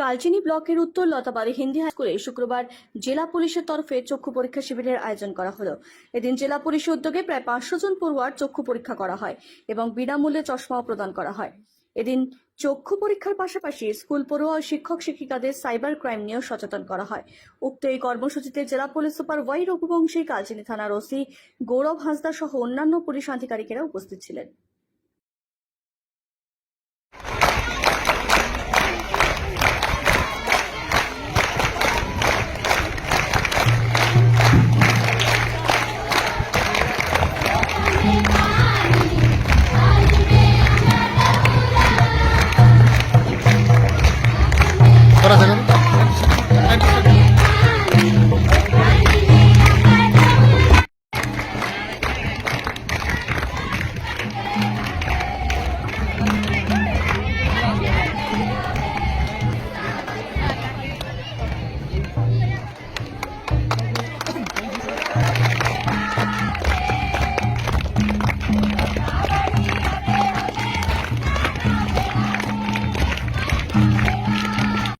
কালচিনি ব্লকের উত্তর লতাবাড়ি হিন্দি হাই স্কুলে শুক্রবার জেলা পুলিশের তরফে চক্ষু পরীক্ষা শিবিরের আয়োজন করা হলো। এদিন জেলা পুলিশের উদ্যোগে প্রায় পাঁচশো জন পড়ুয়ার চক্ষু পরীক্ষা করা হয় এবং বিনামূল্যে চশমাও প্রদান করা হয়। এদিন চক্ষু পরীক্ষার পাশাপাশি স্কুল পড়ুয়া ও শিক্ষক শিক্ষিকাদের সাইবার ক্রাইম নিয়েও সচেতন করা হয়। উক্ত এই কর্মসূচিতে জেলা police super Y Raghuvanshi, Kalchini থানার ওসি গৌরব হাঁসদা সহ অন্যান্য পুলিশ আধিকারিকেরা উপস্থিত ছিলেন।